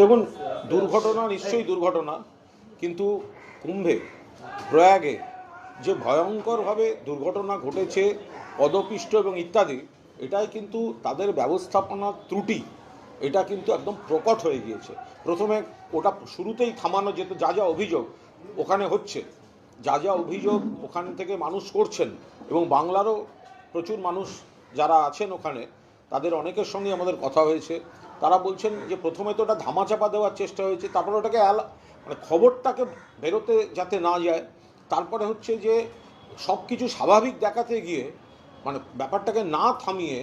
দেখুন, দুর্ঘটনা নিশ্চয়ই দুর্ঘটনা, কিন্তু কুম্ভে, প্রয়াগে যে ভয়ঙ্করভাবে দুর্ঘটনা ঘটেছে, পদপিষ্ট এবং ইত্যাদি, এটাই কিন্তু তাদের ব্যবস্থাপনার ত্রুটি। এটা কিন্তু একদম প্রকট হয়ে গিয়েছে। প্রথমে ওটা শুরুতেই থামানো যেত, যা যা অভিযোগ ওখানে হচ্ছে, যা যা অভিযোগ ওখান থেকে মানুষ করছেন, এবং বাংলারও প্রচুর মানুষ যারা আছেন ওখানে, তাদের অনেকের সঙ্গে আমাদের কথা হয়েছে। তারা বলছেন যে প্রথমে তো ওটা ধামাচাপা দেওয়ার চেষ্টা হয়েছে, তারপরে ওটাকে মানে খবরটাকে বেরোতে যাতে না যায়, তারপরে হচ্ছে যে সব কিছু স্বাভাবিক দেখাতে গিয়ে মানে ব্যাপারটাকে না থামিয়ে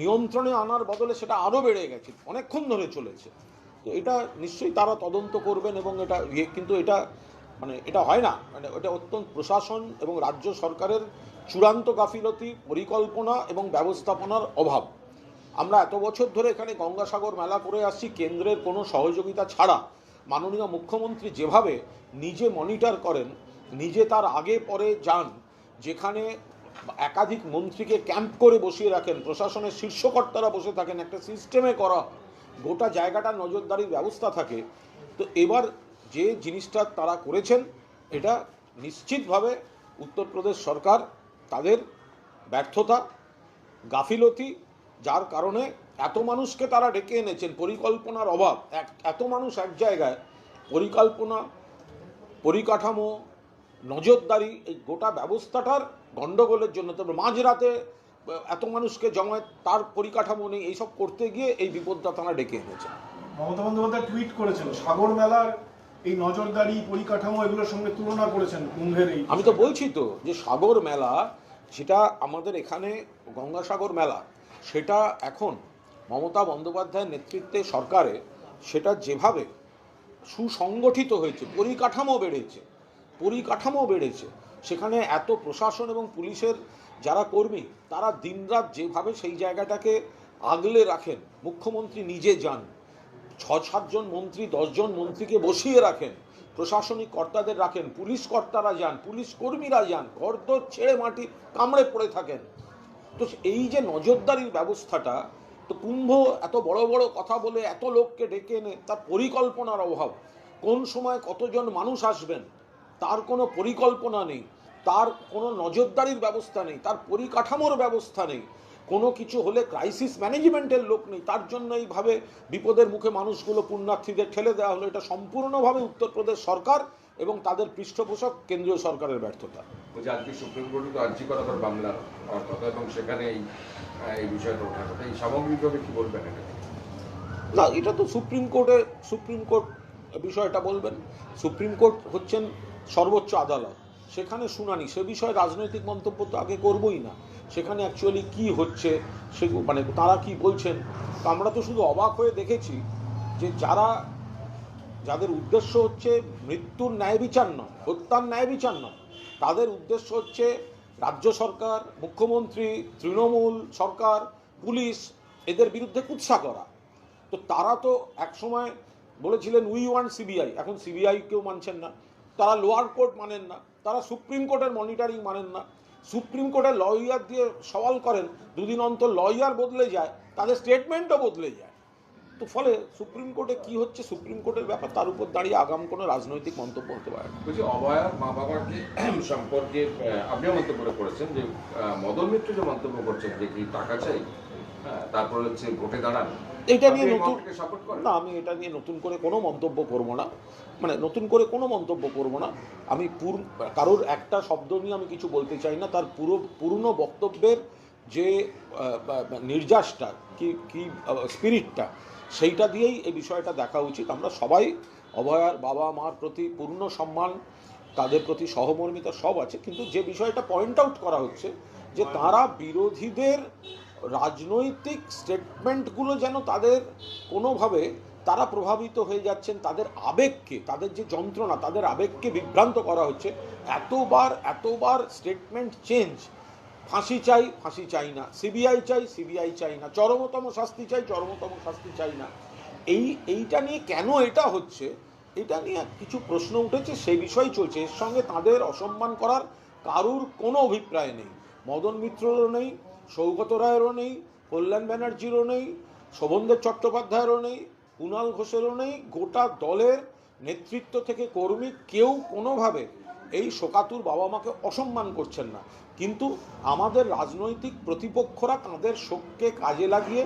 নিয়ন্ত্রণে আনার বদলে সেটা আরও বেড়ে গেছে, অনেকক্ষণ ধরে চলেছে। তো এটা নিশ্চয়ই তারা তদন্ত করবেন এবং এটা ইয়ে কিন্তু এটা মানে এটা হয় না মানে এটা অত্যন্ত প্রশাসন এবং রাজ্য সরকারের চূড়ান্ত গাফিলতি, পরিকল্পনা এবং ব্যবস্থাপনার অভাব। আমরা এত বছর ধরে এখানে গঙ্গাসাগর মেলা করে আসছি, কেন্দ্রের কোনো সহযোগিতা ছাড়া। মাননীয় মুখ্যমন্ত্রী যেভাবে নিজে মনিটর করেন, নিজে তার আগে পরে যান, যেখানে একাধিক মন্ত্রীকে ক্যাম্প করে বসিয়ে রাখেন, প্রশাসনের শীর্ষকর্তারা বসে থাকেন, একটা সিস্টেমে করা, গোটা জায়গাটা নজরদারির ব্যবস্থা থাকে। তো এবার যে জিনিসটা তারা করেছেন, এটা নিশ্চিতভাবে উত্তরপ্রদেশ সরকার তাদের ব্যর্থতা, গাফিলতি যার কারণে এত মানুষকে তারা ডেকে এনেছেন পরিকল্পনার অভাব। এক এত মানুষ এক জায়গায় পরিকল্পনা পরিকাঠামো নজরদারি এই গোটা ব্যবস্থাটার গণ্ডগোলের জন্য। তবে মাঝরাতে এত মানুষকে জমায়েত তার পরিকাঠামো নেই এইসব করতে গিয়ে এই বিপদটা তারা ডেকে এনেছেন মমতা বন্দ্যোপাধ্যায় টুইট করেছেন সাগর মেলার এই নজরদারি পরিকাঠামো এগুলোর সঙ্গে তুলনা করেছেন কুম্ভের এই আমি তো বলছি তো যে সাগর মেলা যেটা আমাদের এখানে গঙ্গাসাগর মেলা সেটা এখন মমতা বন্দ্যোপাধ্যায়ের নেতৃত্বে সরকারে, সেটা যেভাবে সুসংগঠিত হয়েছে, পরিকাঠামো বেড়েছে পরিকাঠামো বেড়েছে, সেখানে এত প্রশাসন এবং পুলিশের যারা কর্মী, তারা দিনরাত যেভাবে সেই জায়গাটাকে আগলে রাখেন, মুখ্যমন্ত্রী নিজে যান ছ সাতজন মন্ত্রী, দশজন মন্ত্রীকে বসিয়ে রাখেন, প্রশাসনিক কর্তাদের রাখেন, পুলিশ কর্তারা যান, পুলিশ কর্মীরা যান ঘরদোর ছেড়ে মাটি কামড়ে পড়ে থাকেন। তো এই যে নজরদারির ব্যবস্থাটা, তো কুম্ভ এত বড় বড় কথা বলে এত লোককে ডেকে এনে, তার পরিকল্পনার অভাব। কোন সময় কতজন মানুষ আসবেন, তার কোনো পরিকল্পনা নেই, তার কোনো নজরদারির ব্যবস্থা নেই, তার পরিকাঠামোর ব্যবস্থা নেই। কোনো কিছু হলে ক্রাইসিস ম্যানেজমেন্টের লোক নেই, তার জন্য এইভাবে বিপদের মুখে মানুষগুলো পুণ্যার্থীদের ঠেলে দেওয়া হলো। এটা সম্পূর্ণভাবে উত্তরপ্রদেশ সরকার এবং তাদের পৃষ্ঠপোষক কেন্দ্রীয় সরকারের ব্যর্থতা। বলছি আজকে সুপ্রিম কোর্টে তো আর্জি করা হয় বাংলার কথা এবং সেখানে এই এই বিষয়টা ওঠার কথা। এই সামগ্রিকভাবে কি বলবেন এটা? না এটা তো সুপ্রিম কোর্টে সুপ্রিম কোর্ট বিষয়টা বলবেন। সুপ্রিম কোর্ট হচ্ছেন সর্বোচ্চ আদালত। সেখানে শুনানি সে বিষয়ে রাজনৈতিক মন্তব্য তো আগে করবই না। সেখানে অ্যাকচুয়ালি কি হচ্ছে সে মানে তারা কি বলছেন তো আমরা তো শুধু অবাক হয়ে দেখেছি যে যারা যাদের উদ্দেশ্য হচ্ছে মৃত্যুর ন্যায় বিচার নয়, হত্যার ন্যায় বিচার নয়, তাদের উদ্দেশ্য হচ্ছে রাজ্য সরকার, মুখ্যমন্ত্রী, তৃণমূল সরকার, পুলিশ, এদের বিরুদ্ধে কুৎসা করা। তো তারা তো একসময় বলেছিলেন উই ওয়ান সিবিআই এখন সিবিআই কেউ মানছেন না। তারা লোয়ার কোর্ট মানেন না। তারা সুপ্রিম কোর্টের মনিটারিং মানেন না। সুপ্রিম কোর্টের লয়ার দিয়ে সওয়াল করেন, দুদিন অন্তর লয়ার বদলে যায়, তাদের স্টেটমেন্টও বদলে যায়। তো ফলে সুপ্রিম কোর্টে কি হচ্ছে? সুপ্রিম কোর্টের ব্যাপার তার উপর দাঁড়িয়ে আগাম কোনো রাজনৈতিক মন্তব্য হতে পারে না। বলছি অভয়ার মা বাবাকে সম্পর্কে আপনিও মন্তব্য করেছেন যে মদন মিত্র যে মন্তব্য করছেন যে কি টাকা চাই হ্যাঁ, তারপর হচ্ছে ভোটে দাঁড়ান। এটা নিয়ে নতুন না আমি এটা নিয়ে নতুন করে কোনো মন্তব্য করব না। মানে নতুন করে কোনো মন্তব্য করব না। আমি পুর কারোর একটা শব্দ নিয়ে আমি কিছু বলতে চাই না। তার পুরো পুরনো বক্তব্যের যে নির্যাসটা, কি কি স্পিরিটটা সেইটা দিয়েই এই বিষয়টা দেখা উচিত। আমরা সবাই, অভয়ার বাবা মার প্রতি পূর্ণ সম্মান, তাদের প্রতি সহমর্মিতা সব আছে, কিন্তু যে বিষয়টা পয়েন্ট আউট করা হচ্ছে, যে তারা বিরোধীদের রাজনৈতিক স্টেটমেন্টগুলো যেন তাদের কোনোভাবে তারা প্রভাবিত হয়ে যাচ্ছেন, তাদের আবেগকে, তাদের যে যন্ত্রণা, তাদের আবেগকে বিভ্রান্ত করা হচ্ছে, এতবার এতবার স্টেটমেন্ট চেঞ্জ ফাঁসি চাই ফাঁসি চাই না। সিবিআই চাই সিবিআই চাই না। চরমতম শাস্তি চাই, চরমতম শাস্তি চাই না। এই, এইটা নিয়ে কেন এটা হচ্ছে? এটা নিয়ে কিছু প্রশ্ন উঠেছে সেই বিষয় চলছে। এর সঙ্গে তাদের অসম্মান করার কারুর কোনো অভিপ্রায় নেই। মদন মিত্ররও নেই, সৌগত রায়েরও নেই, কল্যাণ ব্যানার্জিরও নেই, শোভনদেব চট্টোপাধ্যায়েরও নেই, কুণাল ঘোষেরও নেই। গোটা দলের নেতৃত্ব থেকে কর্মী কেউ কোনোভাবে এই শোকাতুর বাবা মাকে অসম্মান করছেন না। কিন্তু আমাদের রাজনৈতিক প্রতিপক্ষরা তাদের শোককে কাজে লাগিয়ে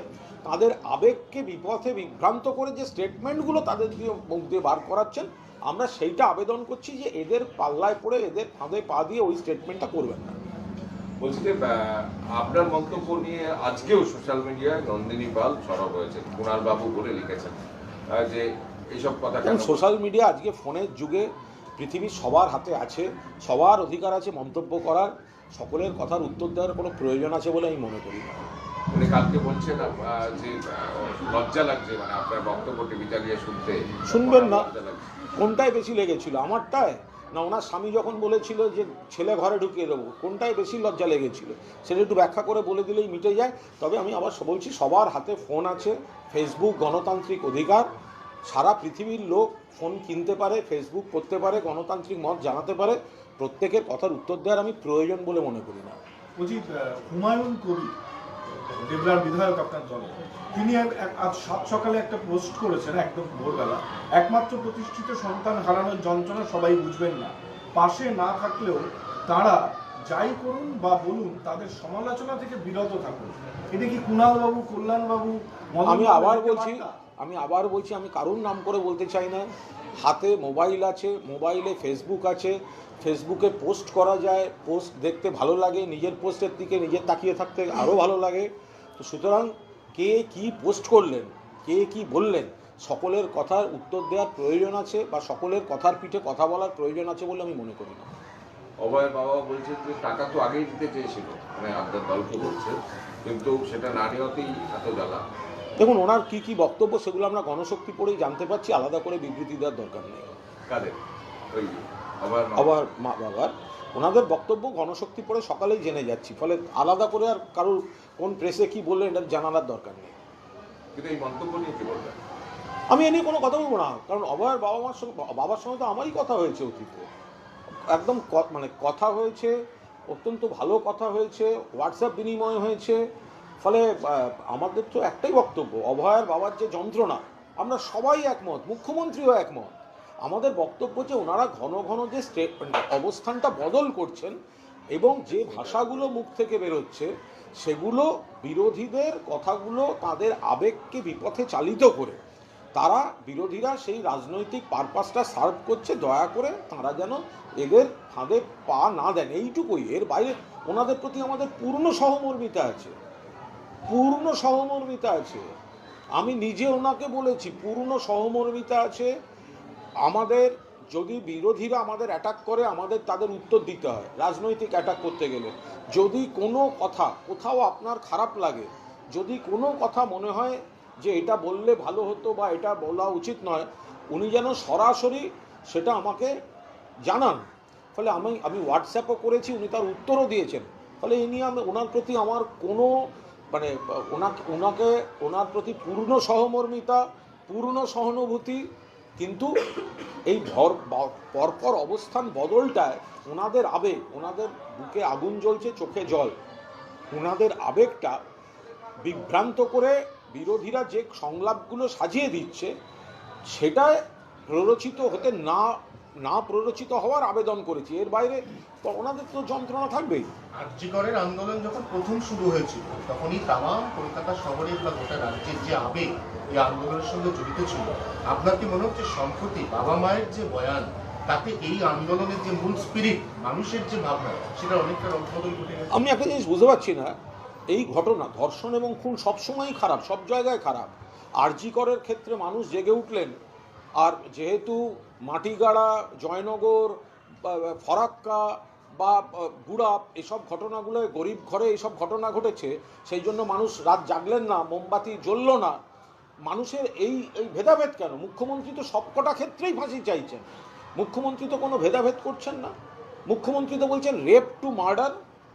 তাদের আবেগকে বিপথে বিভ্রান্ত করে যে স্টেটমেন্টগুলো তাদের দিয়ে মুখ দিয়ে বার করাচ্ছেন আমরা সেইটা আবেদন করছি যে এদের পাল্লায় পড়ে এদের ফাঁদে পা দিয়ে ওই স্টেটমেন্টটা করবেন না। বলছি যে আপনার মন্তব্য নিয়ে আজকেও সোশ্যাল মিডিয়ায় নন্দিনী পাল সরব হয়েছে কুণাল বাবু বলে লিখেছেন যে এইসব কথা কেন সোশ্যাল মিডিয়া আজকে ফোনের যুগে পৃথিবীর সবার হাতে আছে সবার অধিকার আছে মন্তব্য করার। সকলের কথার উত্তর দেওয়ার কোনো প্রয়োজন আছে বলে আমি মনে করি না। উনি কালকে বলছেন যে লজ্জা লাগছে মানে আপনার বক্তব্য শুনতে। শুনবেন না। কোনটায় বেশি লেগেছিল? আমারটায়? না ওনার স্বামী যখন বলেছিল যে ছেলে ঘরে ঢুকিয়ে দেবো কোনটায় বেশি লজ্জা লেগেছিল? সেটা একটু ব্যাখ্যা করে বলে দিলেই মিটে যায়। তবে আমি আবার বলছি সবার হাতে ফোন আছে ফেসবুক গণতান্ত্রিক অধিকার। সারা পৃথিবীর লোক ফোন কিনতে পারে ফেসবুক করতে পারে গণতান্ত্রিক মত জানাতে পারে। প্রত্যেকের কথার উত্তর দেওয়ার আমি প্রয়োজন বলে মনে করি না। বলছি হুমায়ুন কবি দেবরার বিধায়ক আপনার দলে তিনি আজ সাত সকালে একটা পোস্ট করেছেন একদম ভোরবেলা। একমাত্র প্রতিষ্ঠিত সন্তান হারানোর যন্ত্রণা সবাই বুঝবেন না। পাশে না থাকলেও তারা যাই করুন বা বলুন তাদের সমালোচনা থেকে বিরত থাকুন। এটা কি কুণাল বাবু কল্যাণ বাবু আমি আবার বলছি আমি আবার বলছি, আমি কারুর নাম করে বলতে চাই না। হাতে মোবাইল আছে, মোবাইলে ফেসবুক আছে। ফেসবুকে পোস্ট করা যায়, পোস্ট দেখতে ভালো লাগে, নিজের পোস্টের দিকে নিজের তাকিয়ে থাকতে আরও ভালো লাগে। তো সুতরাং কে কি পোস্ট করলেন, কে কি বললেন, সকলের কথার উত্তর দেওয়ার প্রয়োজন আছে বা সকলের কথার পিঠে কথা বলার প্রয়োজন আছে বলে আমি মনে করি না। অভয়ের বাবা বলছেন যে টাকা তো আগেই দিতে চেয়েছিল মানে আপনার দলকে বলছে, কিন্তু সেটা না নেওয়াতেই এত জ্বালা। দেখুন ওনার কি কি বক্তব্য সেগুলো আমরা গণশক্তি পড়েই জানতে পারছি আলাদা করে বিবৃতি দেওয়ার দরকার নেই। আবার মা বাবার। ওনাদের বক্তব্য গণশক্তি পড়ে সকালেই জেনে যাচ্ছি ফলে আলাদা করে আর কারোর কোন প্রেসে কি বললেন এটা জানার দরকার নেই। কিন্তু এই মন্তব্য নিয়ে কি বলবেন? আমি এ নিয়ে কোনো কথা বলব না কারণ অভয়ের বাবা মার সঙ্গে বাবার সঙ্গে তো আমারই কথা হয়েছে অতীতে। একদম ক- মানে কথা হয়েছে অত্যন্ত ভালো কথা হয়েছে হোয়াটসঅ্যাপ বিনিময় হয়েছে ফলে আমাদের তো একটাই বক্তব্য, অভয়ের বাবার যে যন্ত্রণা, আমরা সবাই একমত, মুখ্যমন্ত্রীও একমত। আমাদের বক্তব্য যে ওনারা ঘন ঘন যে অবস্থানটা বদল করছেন এবং যে ভাষাগুলো মুখ থেকে বেরোচ্ছে, সেগুলো বিরোধীদের কথাগুলো তাদের আবেগকে বিপথে চালিত করে। তারা বিরোধীরা সেই রাজনৈতিক পারপাসটা সার্ভ করছে, দয়া করে তারা যেন এদের ফাঁদে পা না দেন। এইটুকুই। এর বাইরে ওনাদের প্রতি আমাদের পূর্ণ সহমর্মিতা আছে। পূর্ণ সহমর্মিতা আছে। আমি নিজে ওনাকে বলেছি, পূর্ণ সহমর্মিতা আছে। আমাদের যদি বিরোধীরা আমাদের অ্যাটাক করে, আমাদের তাদের উত্তর দিতে হয়, রাজনৈতিক অ্যাটাক করতে গেলে। যদি কোনো কথা, কোথাও আপনার খারাপ লাগে, যদি কোনো কথা মনে হয় যে এটা বললে ভালো হতো বা এটা বলা উচিত নয়, উনি যেন সরাসরি সেটা আমাকে জানান। ফলে আমি আমি হোয়াটসঅ্যাপও করেছি, উনি তার উত্তরও দিয়েছেন। ফলে এই নিয়ে আমি, ওনার প্রতি আমার কোনো মানে ওনাকে ওনাকে, ওনার প্রতি পূর্ণ সহমর্মিতা, পূর্ণ সহানুভূতি, কিন্তু এই ভর পরপর অবস্থান বদলটায় ওনাদের আবেগ, ওনাদের বুকে আগুন জ্বলছে, চোখে জল। ওনাদের আবেগটা বিভ্রান্ত করে বিরোধীরা যে সংলাপগুলো সাজিয়ে দিচ্ছে, সেটায় প্ররোচিত হতে না না প্ররোচিত হওয়ার আবেদন করেছি। এর বাইরে তো ওনাদের তো যন্ত্রণা থাকবেই। আর্যিকরের আন্দোলন যখন প্রথম শুরু হয়েছিল, তখনই তামাম কলকাতা শহরের বা গোটা রাজ্যের যে আবেগ এই আন্দোলনের সঙ্গে জড়িত ছিল, আপনার কি মনে হচ্ছে সম্প্রতি বাবা মায়ের যে বয়ান, তাতে এই আন্দোলনের যে মূল স্পিরিট মানুষের যে ভাবনা, সেটা অনেকটা রদবদল ঘটে গেছে? আমি একটা জিনিস বুঝতে পারছি না, এই ঘটনা, ধর্ষণ এবং খুন সবসময়ই খারাপ, সব জায়গায় খারাপ। আরজিকরের ক্ষেত্রে মানুষ জেগে উঠলেন, আর যেহেতু মাটিগাড়া, জয়নগর ফরাক্কা বা গুড়াপ এসব ঘটনাগুলোয় গরিব ঘরে এইসব ঘটনা ঘটেছে, সেই জন্য মানুষ রাত জাগলেন না, মোমবাতি জ্বলল না। মানুষের এই এই ভেদাভেদ কেন? মুখ্যমন্ত্রী তো সবকটা ক্ষেত্রেই ফাঁসি চাইছেন। মুখ্যমন্ত্রী তো কোনো ভেদাভেদ করছেন না। মুখ্যমন্ত্রী তো বলছেন rape to murder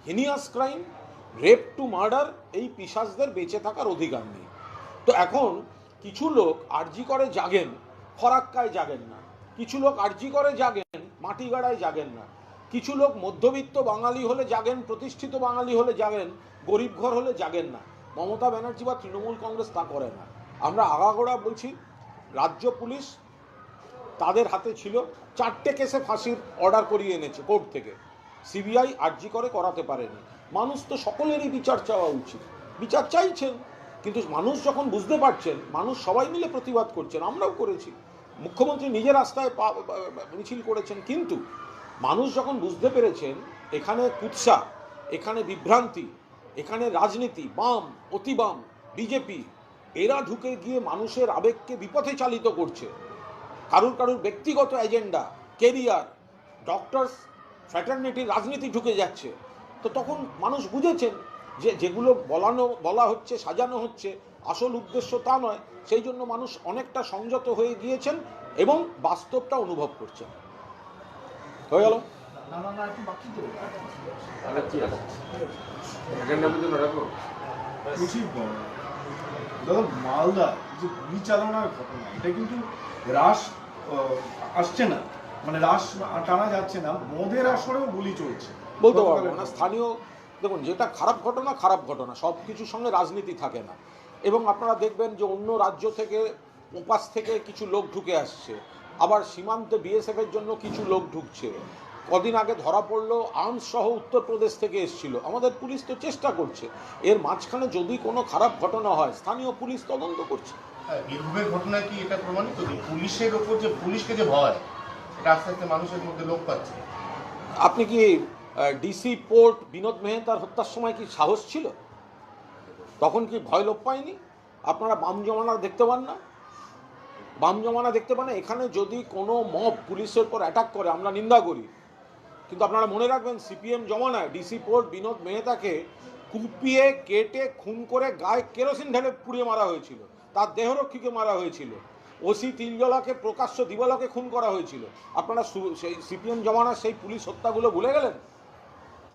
heinous crime rape to murder এই পিসাসদের বেঁচে থাকার অধিকার নেই। তো এখন কিছু লোক আরজি করে জাগেন, ফরাক্কায় জাগেন না। কিছু লোক আরজি করে জাগেন, মাটিগাড়ায় জাগেন না। কিছু লোক মধ্যবিত্ত বাঙালি হলে জাগেন, প্রতিষ্ঠিত বাঙালি হলে জাগেন, গরিব ঘর হলে জাগেন না। মমতা ব্যানার্জি বা তৃণমূল কংগ্রেস তা করে না। আমরা আগাগোড়া বলছি, রাজ্য পুলিশ তাদের হাতে ছিল, চারটে কেসে ফাঁসির অর্ডার করিয়ে এনেছে কোর্ট থেকে। সিবিআই আর্জি করে করাতে পারেনি। মানুষ তো সকলেরই বিচার চাওয়া উচিত। বিচার চাইছেন, কিন্তু মানুষ যখন বুঝতে পারছেন, মানুষ সবাই মিলে প্রতিবাদ করছেন, আমরাও করেছি। মুখ্যমন্ত্রী নিজের রাস্তায় মিছিল করেছেন, কিন্তু মানুষ যখন বুঝতে পেরেছেন, এখানে কুৎসা, এখানে বিভ্রান্তি, এখানে রাজনীতি, বাম, অতিবাম, বিজেপি, এরা ঢুকে গিয়ে মানুষের আবেগকে বিপথে চালিত করছে। কারুর কারুর ব্যক্তিগত এজেন্ডা, কেরিয়ার, ডক্টরস, ফ্র্যাটার্নিটির রাজনীতি ঢুকে যাচ্ছে। তো তখন মানুষ বুঝেছেন যে যেগুলো বলানো, বলা হচ্ছে, সাজানো হচ্ছে, আসল উদ্দেশ্য তা নয়, সেই জন্য মানুষ অনেকটা সংযত হয়ে গিয়েছেন এবং বাস্তবটা অনুভব করছেন। হয়ে গেল। দাদা মালদা যে গুলি চালানোর ঘটনা এটা কিন্তু রাস আহ, আসছে না। মানে রাস টানা যাচ্ছে না মদের আসরেও গুলি চলছে। বলতে পারব না স্থানীয় দেখুন যেটা খারাপ ঘটনা খারাপ ঘটনা সব কিছুর সঙ্গে রাজনীতি থাকে না। এবং আপনারা দেখবেন যে অন্য রাজ্য থেকে উপাস থেকে কিছু লোক ঢুকে আসছে। আবার সীমান্তে বিএসএফ এর জন্য কিছু লোক ঢুকছে। কদিন আগে ধরা পড়ল আর্মস সহ উত্তরপ্রদেশ থেকে এসছিল। আমাদের পুলিশ তো চেষ্টা করছে। এর মাঝখানে যদি কোনো খারাপ ঘটনা হয় স্থানীয় পুলিশ তদন্ত করছে। হ্যাঁ, বীরভূমের ঘটনায় কি এটা প্রমাণিত? যে পুলিশের ওপর যে পুলিশকে যে ভয় এটা আস্তে আস্তে মানুষের মধ্যে লোক পাচ্ছে। আপনি কি ডিসি পোর্ট বিনোদ মেহতার হত্যার সময় কি সাহস ছিল? তখন কি ভয় লোপ পায়নি? আপনারা বাম জমানা দেখতে পান না? বাম জমানা দেখতে পান এখানে যদি কোনো মব পুলিশের উপর অ্যাটাক করে, আমরা নিন্দা করি। কিন্তু আপনারা মনে রাখবেন সিপিএম জমানায় ডিসি পোর্ট বিনোদ মেহতাকে কুপিয়ে, কেটে, খুন করে গায়ে কেরোসিন ঢেলে পুড়িয়ে মারা হয়েছিল। তার দেহরক্ষীকে মারা হয়েছিল। ওসি তিলজলাকে, প্রকাশ্য দিবালকে খুন করা হয়েছিল। আপনারা সেই সিপিএম জমানার সেই পুলিশ হত্যাগুলো ভুলে গেলেন?